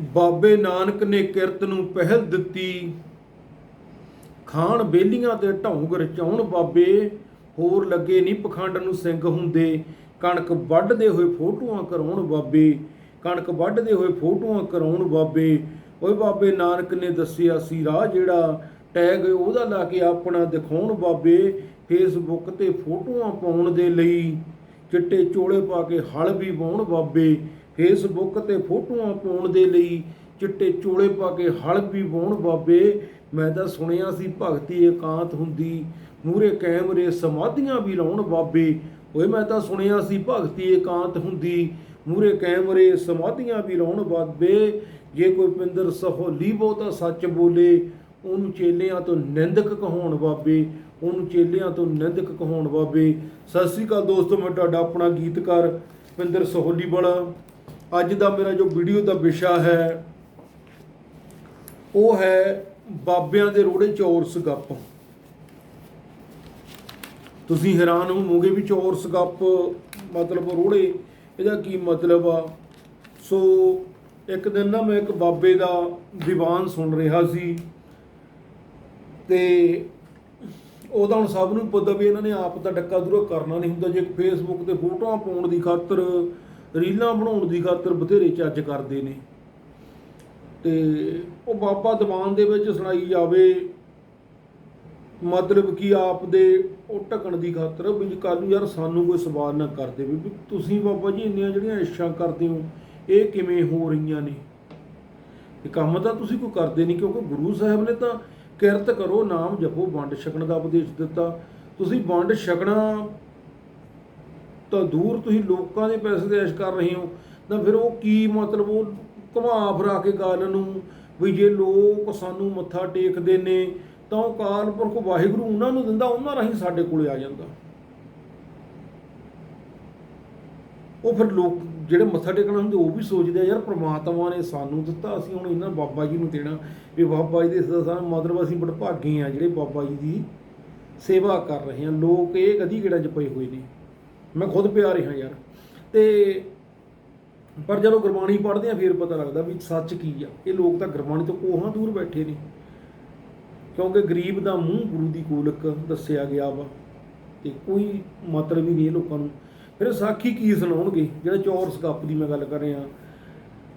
ਬਾਬੇ ਨਾਨਕ ਨੇ ਕਿਰਤ ਨੂੰ ਪਹਿਲ ਦਿੱਤੀ। ਖਾਣ ਬੇਲੀਆਂ ਤੇ ਢੌਂਗ ਰਚਾਉਣ ਬਾਬੇ, ਹੋਰ ਲੱਗੇ ਨਹੀਂ ਪਖੰਡ ਨੂੰ ਸਿੰਘ ਹੁੰਦੇ। ਕਣਕ ਵੱਢਦੇ ਹੋਏ ਫੋਟੋਆਂ ਕਰਾਉਣ ਬਾਬੇ, ਕਣਕ ਵੱਢਦੇ ਹੋਏ ਫੋਟੋਆਂ ਕਰਾਉਣ ਬਾਬੇ। ਓਏ ਬਾਬੇ ਨਾਨਕ ਨੇ ਦੱਸਿਆ ਸੀ ਰਾਹ ਜਿਹੜਾ ਟੈਗ ਉਹਦਾ ਲਾ ਕੇ ਆਪਣਾ ਦਿਖਾਉਣ ਬਾਬੇ ਫੇਸਬੁੱਕ ਤੇ ਫੋਟੋਆਂ ਪਾਉਣ ਦੇ ਲਈ। ਚਿੱਟੇ ਚੋਲੇ ਪਾ ਕੇ ਹਲ ਵੀ ਵਾਉਣ ਬਾਬੇ ਫੇਸਬੁੱਕ ਤੇ ਫੋਟੋਆਂ ਪਾਉਣ ਦੇ ਲਈ ਚਿੱਟੇ ਚੋਲੇ ਪਾ ਕੇ ਹਲ ਵੀ ਵਾਉਣ ਬਾਬੇ। ਮੈਂ ਤਾਂ ਸੁਣਿਆ ਸੀ ਭਗਤੀ ਇਕਾਂਤ ਹੁੰਦੀ ਮੂਰੇ ਕੈਮਰੇ ਸਮਾਧੀਆਂ ਵੀ ਲਾਉਣ ਬਾਬੇ। ਓਏ ਮੈਂ ਤਾਂ ਸੁਣਿਆ ਸੀ ਭਗਤੀ ਇਕਾਂਤ ਹੁੰਦੀ ਮੂਰੇ ਕੈਮਰੇ ਸਮਾਧੀਆਂ ਵੀ ਲਾਉਣ ਬਾਬੇ। ਜੇ ਕੋਈ ਪਿੰਦਰ ਸਹੋਲੀ ਬਹੁਤਾ ਸੱਚ ਬੋਲੇ, ਉਹਨੂੰ ਚੇਲਿਆਂ ਤੋਂ ਨਿੰਦਕ ਕਹਾਉਣ ਬਾਬੇ। ਉਹਨੂੰ ਚੇਲਿਆਂ ਤੋਂ ਨਿੰਦਕ ਕਹਾਉਣ ਬਾਬੇ। ਸਤਿ ਸ੍ਰੀ ਅਕਾਲ ਦੋਸਤੋ, ਮੈਂ ਤੁਹਾਡਾ ਆਪਣਾ ਗੀਤਕਾਰ ਪਿੰਦਰ ਸਹੋਲੀ ਵਾਲਾ ਅੱਜ ਦਾ ਮੇਰਾ ਜੋ ਵੀਡੀਓ ਦਾ ਵਿਸ਼ਾ ਹੈ, ਉਹ ਹੈ ਬਾਬਿਆਂ ਦੇ ਰੋੜੇ ਚੌਰਸ ਗੱਪ ਤੁਸੀਂ ਹੈਰਾਨ ਹੋਵੋਗੇ ਵੀ ਚੌਰਸ ਗੱਪ ਮਤਲਬ ਰੋੜੇ, ਇਹਦਾ ਕੀ ਮਤਲਬ ਆ? ਸੋ ਇੱਕ ਦਿਨ ਨਾ ਮੈਂ ਇੱਕ ਬਾਬੇ ਦਾ ਦੀਵਾਨ ਸੁਣ ਰਿਹਾ ਸੀ ਤੇ ਉਹਦਾ ਹੁਣ ਸਭ ਨੂੰ ਪਤਾ ਵੀ ਇਹਨਾਂ ਨੇ ਆਪ ਦਾ ਡੱਕਾ ਦੂਰਾ ਕਰਨਾ ਨਹੀਂ ਹੁੰਦਾ, ਜੇ ਫੇਸਬੁੱਕ ਤੇ ਫੋਟੋਆਂ ਪਾਉਣ ਦੀ ਖਾਤਰ ਰੀਲਾਂ ਬਣਾਉਣ ਦੀ ਖਾਤਰ ਬਥੇਰੇ ਚੱਜ ਕਰਦੇ ਨੇ। ਤੇ ਉਹ ਬਾਬਾ ਦੀਵਾਨ ਦੇ ਵਿੱਚ ਸੁਣਾਈ ਜਾਵੇ, ਮਤਲਬ ਕਿ ਆਪ ਦੇ ਉਹ ਢਕਣ ਦੀ ਖਾਤਰ ਵੀ ਕੱਲ ਨੂੰ ਯਾਰ ਸਾਨੂੰ ਕੋਈ ਸਵਾਲ ਨਾ ਕਰ ਦੇਵੇ ਵੀ ਤੁਸੀਂ ਬਾਬਾ ਜੀ ਇੰਨੀਆਂ ਜਿਹੜੀਆਂ ਇੱਛਾ ਕਰਦੇ ਹੋ, ਇਹ ਕਿਵੇਂ ਹੋ ਰਹੀਆਂ ਨੇ? ਇਹ ਕੰਮ ਤਾਂ ਤੁਸੀਂ ਕੋਈ ਕਰਦੇ ਨਹੀਂ, ਕਿਉਂਕਿ ਗੁਰੂ ਸਾਹਿਬ ਨੇ ਤਾਂ ਕਿਰਤ ਕਰੋ, ਨਾਮ ਜਪੋ, ਵੰਡ ਛਕਣ ਦਾ ਉਪਦੇਸ਼ ਦਿੱਤਾ। ਤੁਸੀਂ ਵੰਡ ਛਕਣਾ ਤਾਂ ਦੂਰ ਤੁਸੀਂ ਲੋਕਾਂ ਦੇ ਪੈਸੇ ਦੇ ਐਸ਼ ਕਰ ਰਹੇ ਹੋ, ਤਾਂ ਫਿਰ ਉਹ ਕੀ ਮਤਲਬ ਉਹ ਘੁਮਾ ਫਰਾ ਕੇ ਗੱਲ ਨੂੰ ਵੀ ਜੇ ਲੋਕ ਸਾਨੂੰ ਮੱਥਾ ਟੇਕਦੇ ਨੇ, ਤਾਂ ਉਹ ਕਾਲ ਪੁਰਖ ਵਾਹਿਗੁਰੂ ਉਹਨਾਂ ਨੂੰ ਦਿੰਦਾ, ਉਹਨਾਂ ਰਾਹੀਂ ਸਾਡੇ ਕੋਲੇ ਆ ਜਾਂਦਾ। ਉਹ ਫਿਰ ਲੋਕ ਜਿਹੜੇ ਮੱਥਾ ਟੇਕਣਾ ਹੁੰਦੇ ਉਹ ਵੀ ਸੋਚਦੇ ਆ, ਯਾਰ ਪ੍ਰਮਾਤਮਾ ਨੇ ਸਾਨੂੰ ਦਿੱਤਾ, ਅਸੀਂ ਹੁਣ ਇਹਨਾਂ ਬਾਬਾ ਜੀ ਨੂੰ ਦੇਣਾ। ਵੀ ਬਾਬਾ ਜੀ ਦੇ ਸਦਾ ਮਤਲਬ ਅਸੀਂ ਬੜਭਾਗੇ ਆ, ਜਿਹੜੇ ਬਾਬਾ ਜੀ ਦੀ ਸੇਵਾ ਕਰ ਰਹੇ ਆ। ਲੋਕ ਇਹ ਕਦੀ ਗੇੜਾ ਚ ਪਏ ਹੋਏ ਨੇ। ਮੈਂ ਖੁਦ ਪਿਆ ਰਿਹਾ ਯਾਰ। ਤੇ ਪਰ ਜਦੋਂ ਗੁਰਬਾਣੀ ਪੜ੍ਹਦੇ ਆ, ਫਿਰ ਪਤਾ ਲੱਗਦਾ ਵੀ ਸੱਚ ਕੀ ਆ। ਇਹ ਲੋਕ ਤਾਂ ਗੁਰਬਾਣੀ ਤੋਂ ਕੋਹਾਂ ਦੂਰ ਬੈਠੇ ਨੇ। ਕਿਉਂਕਿ ਗਰੀਬ ਦਾ ਮੂੰਹ ਗੁਰੂ ਦੀ ਗੋਲਕ ਦੱਸਿਆ ਗਿਆ ਵਾ। ਤੇ ਕੋਈ ਮਤਲਬ ਹੀ ਨਹੀਂ ਲੋਕਾਂ ਨੂੰ। ਫਿਰ ਸਾਖੀ ਕੀ ਸੁਣਾਉਣਗੇ? ਜਿਹੜਾ ਚੋਰ ਗੱਪ ਦੀ ਮੈਂ ਗੱਲ ਕਰ ਰਿਹਾ।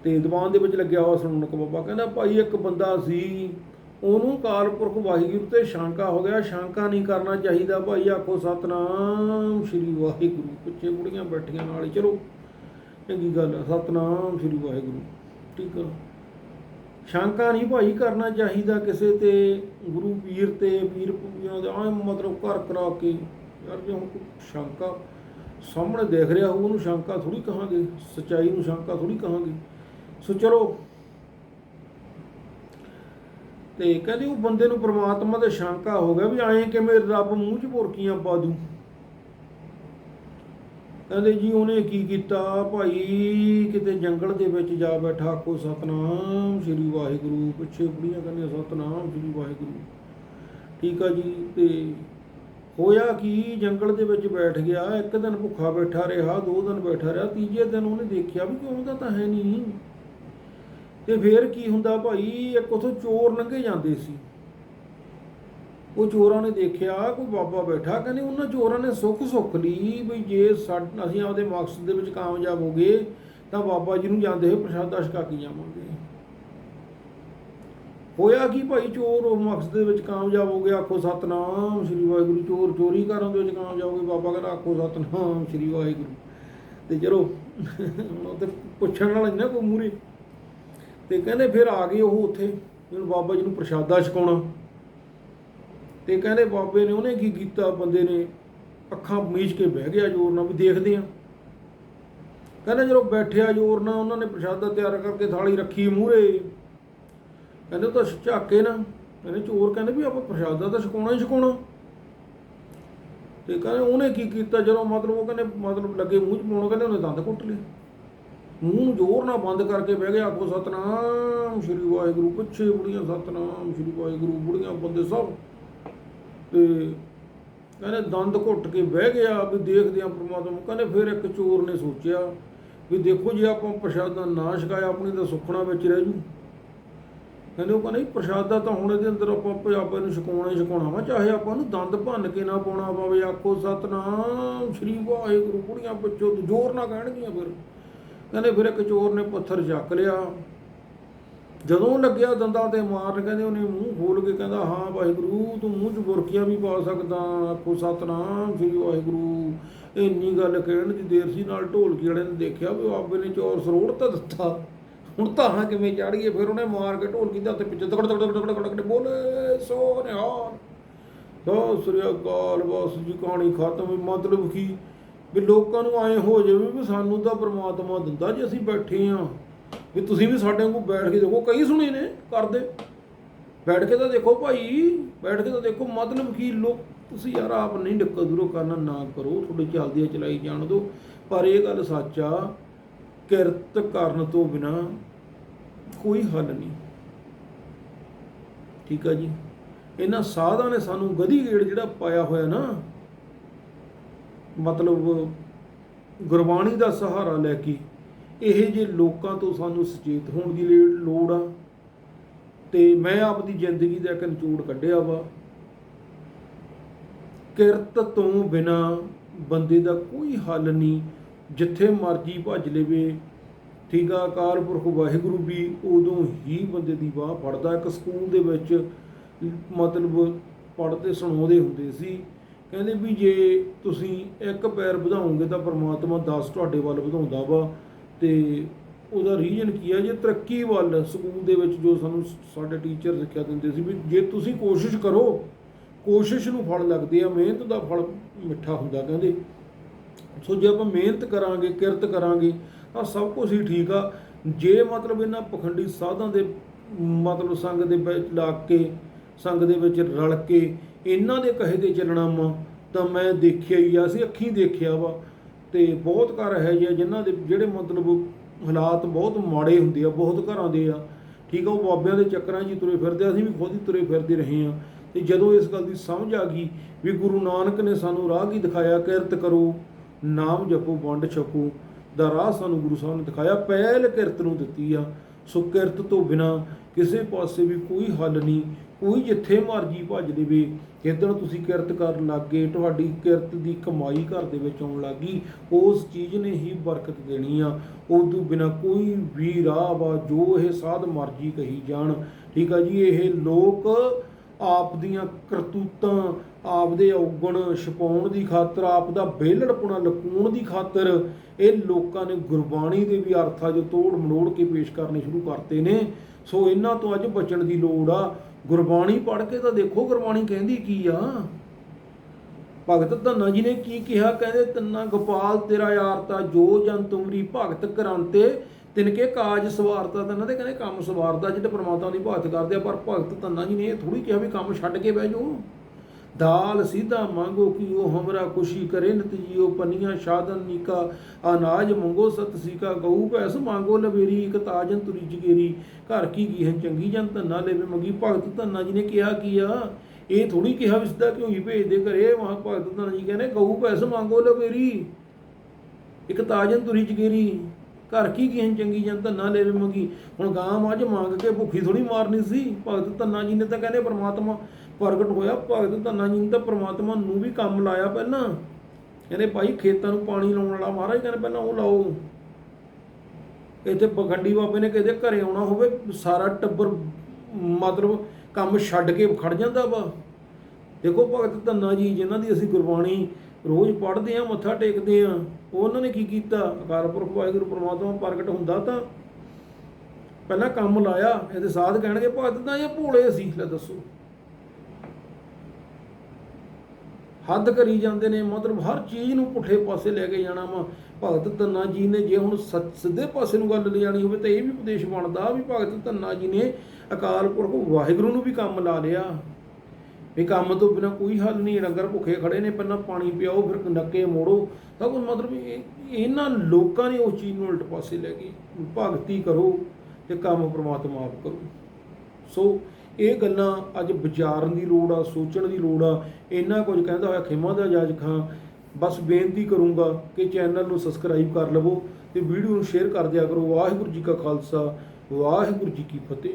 ਤੇ ਦੀਵਾਨ ਦੇ ਵਿੱਚ ਲੱਗਿਆ ਹੋਇਆ ਸੁਣਨ ਕੋ ਬਾਬਾ ਕਹਿੰਦਾ, ਭਾਈ ਇੱਕ ਬੰਦਾ ਸੀ ਉਹਨੂੰ ਕਾਲ ਪੁਰਖ ਵਾਹਿਗੁਰੂ ਤੇ ਸ਼ਾਂਕਾ ਹੋ ਗਿਆ। ਸ਼ਾਂਕਾ ਨਹੀਂ ਕਰਨਾ ਚਾਹੀਦਾ ਭਾਈ, ਆਖੋ ਸਤਨਾਮ ਸ੍ਰੀ ਵਾਹਿਗੁਰੂ। ਪਿੱਛੇ ਬੁੜੀਆਂ ਬੈਠੀਆਂ ਨਾਲ ਚਲੋ, ਚੰਗੀ ਗੱਲ ਆ, ਸਤਨਾਮ ਸ੍ਰੀ ਵਾਹਿਗੁਰੂ। ਠੀਕ ਆ। ਸ਼ਾਂਕਾ ਨਹੀਂ ਭਾਈ ਕਰਨਾ ਚਾਹੀਦਾ ਕਿਸੇ ਤੇ, ਗੁਰੂ ਪੀਰ ਤੇ, ਪੀਰ ਪੂਜਿਆਂ ਦੇ ਆ ਮਤਲਬ ਘਰ ਕਰਾ ਕੇ। ਯਾਰ ਜੇ ਹੁਣ ਸ਼ਾਂਕਾ ਸਾਹਮਣੇ ਦੇਖ ਰਿਹਾ ਹੋਊ, ਉਹਨੂੰ ਸ਼ਾਂਕਾ ਥੋੜੀ ਕਹਾਂਗੇ। ਸਚਾਈ ਨੂੰ ਸ਼ਾਂਕਾ ਥੋੜੀ ਕਹਾਂਗੇ। ਸੋ ਚਲੋ ਤੇ ਕਹਿੰਦੇ ਉਹ ਬੰਦੇ ਨੂੰ ਪ੍ਰਮਾਤਮਾ ਤੇ ਸ਼ੰਕਾ ਹੋ ਗਿਆ ਵੀ ਐਂ ਕਿਵੇਂ ਰੱਬ ਮੂੰਹ 'ਚ ਬੁਰਕੀਆਂ ਪਾ ਦੂ। ਕਹਿੰਦੇ ਜੀ ਉਹਨੇ ਕੀ ਕੀਤਾ? ਭਾਈ ਕਿਤੇ ਜੰਗਲ ਦੇ ਵਿੱਚ ਜਾ ਬੈਠਾ ਕੋ ਸਤਨਾਮ ਸ੍ਰੀ ਵਾਹਿਗੁਰੂ, ਪਿੱਛੇ ਬੁੜੀਆਂ ਕਹਿੰਦੀਆਂ, ਸਤਨਾਮ ਸ੍ਰੀ ਵਾਹਿਗੁਰੂ। ਠੀਕ ਆ ਜੀ, ਤੇ ਹੋਇਆ ਕਿ? ਜੰਗਲ ਦੇ ਵਿੱਚ ਬੈਠ ਗਿਆ, ਇੱਕ ਦਿਨ ਭੁੱਖਾ ਬੈਠਾ ਰਿਹਾ, ਦੋ ਦਿਨ ਬੈਠਾ ਰਿਹਾ, ਤੀਜੇ ਦਿਨ ਉਹਨੇ ਦੇਖਿਆ ਵੀ ਕਿਉਂ ਦਾ ਤਾਂ ਹੈ ਨਹੀਂ। ਤੇ ਫੇਰ ਕੀ ਹੁੰਦਾ ਭਾਈ? ਇੱਕ ਉਥੋਂ ਚੋਰ ਲੰਘੇ ਜਾਂਦੇ ਸੀ। ਉਹ ਚੋਰਾਂ ਨੇ ਦੇਖਿਆ, ਕੋਈ ਬਾਬਾ ਬੈਠਾ, ਕਹਿੰਦੇ ਉਹਨਾਂ ਚੋਰਾਂ ਨੇ ਸੁੱਖ ਸੁੱਖ ਲਈ ਵੀ ਜੇ ਸਾਡ- ਅਸੀਂ ਆਪਦੇ ਮਕਸਦ ਦੇ ਵਿੱਚ ਕਾਮਯਾਬ ਹੋ ਗਏ, ਤਾਂ ਬਾਬਾ ਜੀ ਨੂੰ ਜਾਂਦੇ ਹੋਏ ਪ੍ਰਸ਼ਾਦਾ ਛਕਾ ਕੇ ਜਾਵਾਂਗੇ। ਹੋਇਆ ਕੀ ਭਾਈ? ਚੋਰ ਉਹ ਮਕਸਦ ਦੇ ਵਿੱਚ ਕਾਮਯਾਬ ਹੋ ਗਿਆ ਆਖੋ ਸਤਨਾਮ ਸ੍ਰੀ ਵਾਹਿਗੁਰੂ ਚੋਰ ਚੋਰੀ ਕਰਨ ਦੇ ਵਿੱਚ ਕਾਮਯਾਬ ਹੋ ਗਏ, ਬਾਬਾ ਕਹਿੰਦਾ ਆਖੋ ਸਤਨਾਮ ਸ੍ਰੀ ਵਾਹਿਗੁਰੂ। ਤੇ ਚਲੋ ਉਹ ਤੇ ਪੁੱਛਣ ਵਾਲਾ ਨਾ ਕੋਈ ਮੂਰੇ ਤੇ ਕਹਿੰਦੇ ਫਿਰ ਆ ਗਏ ਉਹ ਉੱਥੇ, ਜਿਹਨੂੰ ਬਾਬਾ ਜੀ ਨੂੰ ਪ੍ਰਸ਼ਾਦਾ ਛਕਾਉਣਾ। ਤੇ ਕਹਿੰਦੇ ਬਾਬੇ ਨੇ ਉਹਨੇ ਕੀ ਕੀਤਾ, ਬੰਦੇ ਨੇ ਅੱਖਾਂ ਮੀਚ ਕੇ ਬਹਿ ਗਿਆ ਜ਼ੋਰ ਨਾਲ ਵੀ ਦੇਖਦੇ ਆ ਕਹਿੰਦੇ ਜਦੋਂ ਬੈਠਿਆ ਜ਼ੋਰ ਨਾਲ, ਉਹਨਾਂ ਨੇ ਪ੍ਰਸ਼ਾਦਾ ਤਿਆਰ ਕਰਕੇ ਥਾਲੀ ਰੱਖੀ ਮੂਹਰੇ। ਕਹਿੰਦੇ ਉਹ ਤਾਂ ਝਾਕੇ ਨਾ, ਕਹਿੰਦੇ ਚੋਰ ਕਹਿੰਦੇ ਵੀ ਆਪਾਂ ਪ੍ਰਸ਼ਾਦਾ ਤਾਂ ਛਕਾਉਣਾ ਹੀ ਛਕਾਉਣਾ। ਤੇ ਕਹਿੰਦੇ ਉਹਨੇ ਕੀ ਕੀਤਾ, ਜਦੋਂ ਮਤਲਬ ਉਹ ਕਹਿੰਦੇ ਮਤਲਬ ਲੱਗੇ ਮੂੰਹ ਚ ਪਾਉਣ, ਕਹਿੰਦੇ ਉਹਨੇ ਦੰਦ ਕੁੱਟ ਲਏ। ਮੂੰਹ ਨੂੰ ਜ਼ੋਰ ਨਾਲ ਬੰਦ ਕਰਕੇ ਬਹਿ ਗਿਆ, ਆਖੋ ਸਤਨਾਮ ਸ੍ਰੀ ਵਾਹਿਗੁਰੂ, ਪਿੱਛੇ ਬੁੜੀਆਂ, ਸਤਨਾਮ ਸ੍ਰੀ ਵਾਹਿਗੁਰੂ, ਬੁੜੀਆਂ ਬੰਦੇ ਸਭ। ਤੇ ਕਹਿੰਦੇ ਦੰਦ ਘੁੱਟ ਕੇ ਬਹਿ ਗਿਆ ਵੀ ਦੇਖਦੇ ਆ ਪ੍ਰਮਾਤਮਾ ਕਹਿੰਦੇ ਫਿਰ ਇੱਕ ਚੋਰ ਨੇ ਸੋਚਿਆ ਵੀ ਦੇਖੋ ਜੇ ਆਪਾਂ ਪ੍ਰਸ਼ਾਦਾ ਨਾ ਛਕਾਇਆ, ਆਪਣੀ ਤਾਂ ਸੁੱਖਣਾ ਵਿੱਚ ਰਹਿ ਜੂ। ਕਹਿੰਦੇ ਉਹ ਕਹਿੰਦੇ ਪ੍ਰਸ਼ਾਦਾ ਤਾਂ ਹੁਣ ਇਹਦੇ ਅੰਦਰ ਆਪਾਂ ਪੰਜਾਬੇ ਨੂੰ ਛਕਾਉਣਾ ਹੀ ਛਕਾਉਣਾ ਵਾ, ਚਾਹੇ ਆਪਾਂ ਨੂੰ ਦੰਦ ਭੰਨ ਕੇ ਨਾ ਪਾਉਣਾ ਪਵੇ, ਆਖੋ ਸਤਨਾਮ ਸ਼੍ਰੀ ਵਾਹਿਗੁਰੂ ਕੁੜੀਆਂ ਪਿੱਛੋਂ ਜ਼ੋਰ ਨਾ ਕਹਿਣਗੀਆਂ ਫਿਰ। ਕਹਿੰਦੇ ਫਿਰ ਇੱਕ ਚੋਰ ਨੇ ਪੱਥਰ ਚੱਕ ਲਿਆ। ਜਦੋਂ ਲੱਗਿਆ ਦੰਦਾਂ ਤੇ ਮਾਰਨ, ਕਹਿੰਦੇ ਉਹਨੇ ਮੂੰਹ ਖੋਲ ਕੇ ਕਹਿੰਦਾ, ਹਾਂ ਵਾਹਿਗੁਰੂ, ਤੂੰ ਮੂੰਹ 'ਚ ਬੁਰਕੀਆਂ ਵੀ ਪਾ ਸਕਦਾ, ਆਖੋ ਸਤਨਾਮ ਸ੍ਰੀ ਵਾਹਿਗੁਰੂ। ਇੰਨੀ ਗੱਲ ਕਹਿਣ ਦੀ ਦੇਰ ਸੀ, ਨਾਲ ਢੋਲਕੀ ਵਾਲੇ ਨੇ ਦੇਖਿਆ ਵੀ ਉਹ ਆਪੇ ਨੇ ਚੋਰ ਸਰੋੜ ਤਾਂ ਦਿੱਤਾ। ਹੁਣ ਤਾਂ ਹਾਂ ਕਿਵੇਂ ਚੜੀਏ ਫਿਰ ਉਹਨੇ ਮਾਰ ਕੇ ਢੋਲਕੀ ਦਾ ਹੱਥ ਪਿੱਛੇ ਤਕੜ ਤਕੜ ਤਕੜ ਤਕੜ ਤਕੜ ਬੋਲੇ, ਸੋ ਨਿਹਾਲ। ਸਤਿ ਸ੍ਰੀ ਅਕਾਲ, ਬਸ ਜੀ, ਕਹਾਣੀ ਖਤਮ। ਮਤਲਬ ਕੀ ਵੀ ਲੋਕਾਂ ਨੂੰ ਐ ਹੋ ਜਾਵੇ ਵੀ ਸਾਨੂੰ ਤਾਂ ਪ੍ਰਮਾਤਮਾ ਦਿੰਦਾ ਜੇ ਅਸੀਂ ਬੈਠੇ ਆ। ਵੀ ਤੁਸੀਂ ਵੀ ਸਾਡੇ ਵਾਂਗੂ ਬੈਠ ਕੇ ਦੇਖੋ, ਕਈ ਸੁਣੇ ਨੇ ਕਰਦੇ। ਬੈਠ ਕੇ ਤਾਂ ਦੇਖੋ ਭਾਈ, ਬੈਠ ਕੇ ਤਾਂ ਦੇਖੋ ਮਤਲਬ ਕੀ ਲੋਕ, ਤੁਸੀਂ ਯਾਰ ਆਪ ਨਹੀਂ ਡੱਕਾ ਦੂਰੋਂ ਕਰਨਾ ਨਾ ਕਰੋ, ਤੁਹਾਡੇ ਚੱਲਦੀ ਚਲਾਈ ਜਾਣ ਦਿਓ। ਪਰ ਇਹ ਗੱਲ ਸੱਚ ਆ, ਕਿਰਤ ਕਰਨ ਤੋਂ ਬਿਨਾ ਕੋਈ ਹੱਲ ਨਹੀਂ। ਠੀਕ ਆ ਜੀ? ਇਹਨਾਂ ਸਾਧਾਂ ਨੇ ਸਾਨੂੰ ਗਧੀ ਗੇੜ ਜਿਹੜਾ ਪਾਇਆ ਹੋਇਆ ਨਾ ਮਤਲਬ ਗੁਰਬਾਣੀ ਦਾ ਸਹਾਰਾ ਲੈ ਕੇ ਇਹ ਜੇ ਲੋਕਾਂ ਤੋਂ ਸਾਨੂੰ ਸੁਚੇਤ ਹੋਣ ਦੀ ਲੇ- ਲੋੜ ਆ ਤੇ ਮੈਂ ਆਪਦੀ ਜ਼ਿੰਦਗੀ ਦਾ ਇੱਕ ਨਿਚੋੜ ਕੱਢਿਆ ਵਾ। ਕਿਰਤ ਤੋਂ ਬਿਨਾ ਬੰਦੇ ਦਾ ਕੋਈ ਹੱਲ ਨਹੀਂ। ਜਿੱਥੇ ਮਰਜ਼ੀ ਭੱਜ ਲਵੇ, ਠੀਕ ਆ ਅਕਾਲ ਪੁਰਖ ਵਾਹਿਗੁਰੂ ਵੀ ਉਦੋਂ ਹੀ ਬੰਦੇ ਦੀ ਬਾਹ ਫੜਦਾ ਇੱਕ ਸਕੂਲ ਦੇ ਵਿੱਚ ਮਤਲਬ ਪੜ੍ਹਦੇ, ਸੁਣਾਉਂਦੇ ਹੁੰਦੇ ਸੀ। ਕਹਿੰਦੇ ਵੀ ਜੇ ਤੁਸੀਂ ਇੱਕ ਪੈਰ ਵਧਾਓਗੇ ਤਾਂ ਪਰਮਾਤਮਾ 10 ਤੁਹਾਡੇ ਵੱਲ ਵਧਾਉਂਦਾ ਵਾ ਤੇ ਉਹਦਾ ਰੀਜਨ ਕੀ ਹੈ ਜੇ ਤਰੱਕੀ ਵੱਲ ਸਕੂਲ ਦੇ ਵਿੱਚ ਜੋ ਸਾਨੂੰ ਸਾਡੇ ਟੀਚਰ ਸਿੱਖਿਆ ਦਿੰਦੇ ਸੀ ਵੀ ਜੇ ਤੁਸੀਂ ਕੋਸ਼ਿਸ਼ ਕਰੋ, ਕੋਸ਼ਿਸ਼ ਨੂੰ ਫਲ ਲੱਗਦੇ ਆ, ਮਿਹਨਤ ਦਾ ਫਲ ਮਿੱਠਾ ਹੁੰਦਾ ਕਹਿੰਦੇ। ਸੋ ਜੇ ਆਪਾਂ ਮਿਹਨਤ ਕਰਾਂਗੇ, ਕਿਰਤ ਕਰਾਂਗੇ, ਤਾਂ ਸਭ ਕੁਝ ਹੀ ਠੀਕ ਆ। ਜੇ ਮਤਲਬ ਇਹਨਾਂ ਪਖੰਡੀ ਸਾਧਾਂ ਦੇ, ਮਤਲਬ ਸੰਗ ਦੇ ਵਿੱਚ ਲੱਗ ਕੇ, ਸੰਗ ਦੇ ਵਿੱਚ ਰਲ ਕੇ ਇਹਨਾਂ ਦੇ ਕਹੇ ਤੇ ਚੱਲਣਾ ਵਾ ਤਾਂ ਮੈਂ ਦੇਖਿਆ ਹੀ ਆ, ਅਸੀਂ ਅੱਖੀਂ ਦੇਖਿਆ ਵਾ। ਤੇ ਬਹੁਤ ਘਰ ਹੈ ਜੀ ਜਿਨ੍ਹਾਂ ਦੇ ਜਿਹੜੇ ਮਤਲਬ ਹਾਲਾਤ ਬਹੁਤ ਮਾੜੇ ਹੁੰਦੇ ਆ, ਬਹੁਤ ਘਰਾਂ ਦੇ ਆ। ਠੀਕ ਆ, ਉਹ ਬਾਬਿਆਂ ਦੇ ਚੱਕਰਾਂ 'ਚ ਹੀ ਤੁਰੇ ਫਿਰਦੇ ਅਸੀਂ ਵੀ ਖੁਦ ਹੀ ਤੁਰੇ ਫਿਰਦੇ ਰਹੇ ਆ। ਤੇ ਜਦੋਂ ਇਸ ਗੱਲ ਦੀ ਸਮਝ ਆ ਗਈ ਵੀ ਗੁਰੂ ਨਾਨਕ ਨੇ ਸਾਨੂੰ ਰਾਹ ਕੀ ਦਿਖਾਇਆ, ਕਿਰਤ ਕਰੋ, ਨਾਮ ਜਪੋ, ਵੰਡ ਛਕੋ, ਦਾ ਰਾਹ ਸਾਨੂੰ ਗੁਰੂ ਸਾਹਿਬ ਨੇ ਦਿਖਾਇਆ, ਪਹਿਲ ਕਿਰਤ ਨੂੰ ਦਿੱਤੀ ਆ। ਸੋ ਕਿਰਤ ਤੋਂ ਬਿਨਾ ਕਿਸੇ ਪਾਸੇ ਵੀ ਕੋਈ ਹੱਲ ਨਹੀਂ, ਕੋਈ ਜਿੱਥੇ ਮਰਜ਼ੀ ਭੱਜ ਦੇਵੇ। ਜਿੱਦਣ ਤੁਸੀਂ ਕਿਰਤ ਕਰਨ ਲੱਗੇ, ਤੁਹਾਡੀ ਕਿਰਤ ਦੀ ਕਮਾਈ ਘਰ ਦੇ ਵਿੱਚ ਆਉਣ ਲੱਗੀ ਉਸ ਚੀਜ਼ ਨੇ ਹੀ ਬਰਕਤ ਦੇਣੀ ਆ। ਉਦੋਂ ਬਿਨਾ ਕੋਈ ਵੀ ਰਾਹ ਵਾ, ਜੋ ਇਹ ਸਾਧ ਮਰਜ਼ੀ ਕਹੀ ਜਾਣ। ਠੀਕ ਆ ਜੀ, ਇਹ ਲੋਕ ਆਪ ਦੀਆਂ ਕਰਤੂਤਾਂ ਆਪਦੇ ਔਗਣ ਛਪਾਉਣ ਦੀ ਖਾਤਰ ਆਪ ਦਾ ਬੇਲੜਪੁਣਾ ਲਕੂਣ ਦੀ ਖਾਤਰ ਇਹ ਲੋਕਾਂ ਨੇ ਗੁਰਬਾਣੀ ਦੇ ਵੀ ਅਰਥਾਂ ਜੋ ਤੋੜ ਮਨੋੜ ਕੇ ਪੇਸ਼ ਕਰਨੇ ਸ਼ੁਰੂ ਕਰਤੇ ਨੇ। ਸੋ ਇਹਨਾਂ ਤੋਂ ਅੱਜ ਬਚਣ ਦੀ ਲੋੜ ਆ। ਗੁਰਬਾਣੀ ਪੜ੍ਹ ਕੇ ਤਾਂ ਦੇਖੋ ਗੁਰਬਾਣੀ ਕਹਿੰਦੀ ਕੀ ਆ? ਭਗਤ ਧੰਨਾ ਜੀ ਨੇ ਕੀ ਕਿਹਾ? ਕਹਿੰਦੇ ਤੰਨਾ ਗੋਪਾਲ, ਤੇਰਾ ਯਾਰ ਤਾ ਜੋ ਜਨ ਤੁਮਰੀ ਭਗਤ ਕਰਾਂਤੇ, ਤਿਨਕੇ ਕਾਜ ਸਵਾਰਤਾ ਤਾਂ ਇਹਨਾਂ ਦੇ ਕਹਿੰਦੇ ਕੰਮ ਸਵਾਰਤਾ, ਜਿਹੜੇ ਪਰਮਾਤਮਾ ਦੀ ਭਗਤ ਕਰਦੇ ਆ, ਪਰ ਭਗਤ ਧੰਨਾ ਜੀ ਨੇ ਇਹ ਥੋੜੀ ਕਿਹਾ ਵੀ ਕੰਮ ਛੱਡ ਕੇ ਬਹਿ ਜਾਓ। ਦਾਲ ਸੀਧਾ ਮੰਗੋ ਕਿ ਉਹ ਹਮਰਾ ਖੁਸ਼ੀ ਕਰੇ ਨਤ ਜੀਓ ਪਨੀਆਂ ਸ਼ਾਦਨ ਨੀਕਾ, ਅਨਾਜ ਮੰਗੋ, ਸਤ ਸੀਕਾ ਗਊ, ਭੈਸ ਮੰਗੋ, ਲਵੇਰੀ ਇਕ ਤਾਜਨ ਤੁਰੀ ਜਗੇਰੀ। ਘਰ ਕੀ ਕੀ ਹੈ ਚੰਗੀ ਜਨ ਧੰਨਾ ਲੈਵੇ ਮੰਗੀ, ਭਗਤ ਧੰਨਾ ਜੀ ਨੇ ਕਿਹਾ ਕੀ ਆ? ਇਹ ਥੋੜੀ ਕਿਹਾ ਵੀ ਸਿੱਧਾ ਕਿਉਂ ਹੀ ਭੇਜਦੇ ਘਰੇ ਮਹਾ ਭਗਤ ਧੰਨਾ ਜੀ ਕਹਿੰਦੇ, ਗਊ, ਭੈਸ ਮੰਗੋ, ਲਵੇਰੀ, ਇੱਕ ਤਾਜਨ ਤੁਰੀ ਜਗੇਰੀ। ਘਰ ਕੀ ਕੀ ਚੰਗੀ ਜਨ ਧੰਨਾ ਲੈਵੇ ਮੰਗੀ? ਹੁਣ ਗਾਂ ਮੱਝ ਮੰਗ ਕੇ ਭੁੱਖੀ ਥੋੜੀ ਮਾਰਨੀ ਸੀ। ਭਗਤ ਧੰਨਾ ਜੀ ਨੇ ਤਾਂ ਕਹਿੰਦੇ ਪ੍ਰਮਾਤਮਾ ਪ੍ਰਗਟ ਹੋਇਆ। ਭਗਤ ਧੰਨਾ ਜੀ ਨੇ ਤਾਂ ਪ੍ਰਮਾਤਮਾ ਨੂੰ ਵੀ ਕੰਮ ਲਾਇਆ ਪਹਿਲਾਂ। ਕਹਿੰਦੇ ਭਾਈ ਖੇਤਾਂ ਨੂੰ ਪਾਣੀ ਲਾਉਣ ਵਾਲਾ ਮਹਾਰਾਜ ਕਹਿੰਦੇ ਪਹਿਲਾਂ ਉਹ ਲਾਓ। ਇੱਥੇ ਪਖੰਡੀ ਬਾਬੇ ਨੇ ਕਿਤੇ ਘਰੇ ਆਉਣਾ ਹੋਵੇ, ਸਾਰਾ ਟੱਬਰ ਮਤਲਬ ਕੰਮ ਛੱਡ ਕੇ ਖੜ ਜਾਂਦਾ ਵਾ। ਦੇਖੋ ਭਗਤ ਧੰਨਾ ਜੀ, ਜਿਨ੍ਹਾਂ ਦੀ ਅਸੀਂ ਗੁਰਬਾਣੀ ਰੋਜ਼ ਪੜ੍ਹਦੇ ਆ, ਮੱਥਾ ਟੇਕਦੇ ਆ। ਉਹਨਾਂ ਨੇ ਕੀ ਕੀਤਾ? ਅਕਾਲ ਪੁਰਖ ਵਾਹਿਗੁਰੂ, ਪ੍ਰਮਾਤਮਾ ਪ੍ਰਗਟ ਹੁੰਦਾ ਤਾਂ ਪਹਿਲਾਂ ਕੰਮ ਲਾਇਆ, ਇਹਦੇ ਸਾਧ ਕਹਿਣਗੇ, ਭਗਤ ਤਾਂ ਇਹ ਭੋਲੇ ਸੀ, ਲੈ ਦੱਸੋ। ਹੱਦ ਕਰੀ ਜਾਂਦੇ ਨੇ, ਮਤਲਬ ਹਰ ਚੀਜ਼ ਨੂੰ ਪੁੱਠੇ ਪਾਸੇ ਲੈ ਕੇ ਜਾਣਾ ਵਾ। ਭਗਤ ਧੰਨਾ ਜੀ ਨੇ, ਜੇ ਹੁਣ ਸੱਚ- ਸਿੱਧੇ ਪਾਸੇ ਨੂੰ ਗੱਲ ਲਿਜਾਣੀ ਹੋਵੇ ਤਾਂ ਇਹ ਵੀ ਉਪਦੇਸ਼ ਬਣਦਾ ਵੀ ਭਗਤ ਧੰਨਾ ਜੀ ਨੇ ਅਕਾਲ ਪੁਰਖ ਵਾਹਿਗੁਰੂ ਨੂੰ ਵੀ ਕੰਮ ਲਾ ਲਿਆ। ਵੀ ਕੰਮ ਤੋਂ ਬਿਨਾ ਕੋਈ ਹੱਲ ਨਹੀਂ, ਡੰਗਰ ਭੁੱਖੇ ਖੜੇ ਨੇ, ਪਹਿਲਾਂ ਪਾਣੀ ਪਿਆਓ, ਫਿਰ ਨੱਕੇ ਮੋੜੋ। ਸਭ ਕੁਝ ਮਤਲਬ ਇਹ- ਇਹਨਾਂ ਲੋਕਾਂ ਨੇ ਉਸ ਚੀਜ਼ ਨੂੰ ਉਲਟ ਪਾਸੇ ਲੈ ਗਈ ਭਗਤੀ ਕਰੋ ਤੇ ਕੰਮ ਪ੍ਰਮਾਤਮਾ ਆਪ ਕਰੋ। ਸੋ ਇਹ ਗੱਲਾਂ ਅੱਜ ਵਿਚਾਰਨ ਦੀ ਲੋੜ ਆ, ਸੋਚਣ ਦੀ ਲੋੜ ਆ। ਇੰਨਾ ਕੁਝ ਕਹਿੰਦਾ ਹੋਇਆ ਖਿਮਾ ਦਾ ਜਾਜ ਖਾਂ ਬਸ ਬੇਨਤੀ ਕਰੂੰਗਾ ਕਿ ਚੈਨਲ ਨੂੰ ਸਬਸਕ੍ਰਾਈਬ ਕਰ ਲਵੋ ਤੇ ਵੀਡੀਓ ਨੂੰ ਸ਼ੇਅਰ ਕਰ ਦਿਆ ਕਰੋ। ਵਾਹਿਗੁਰੂ ਜੀ ਕਾ ਖਾਲਸਾ, ਵਾਹਿਗੁਰੂ ਜੀ ਕੀ ਫਤਿਹ।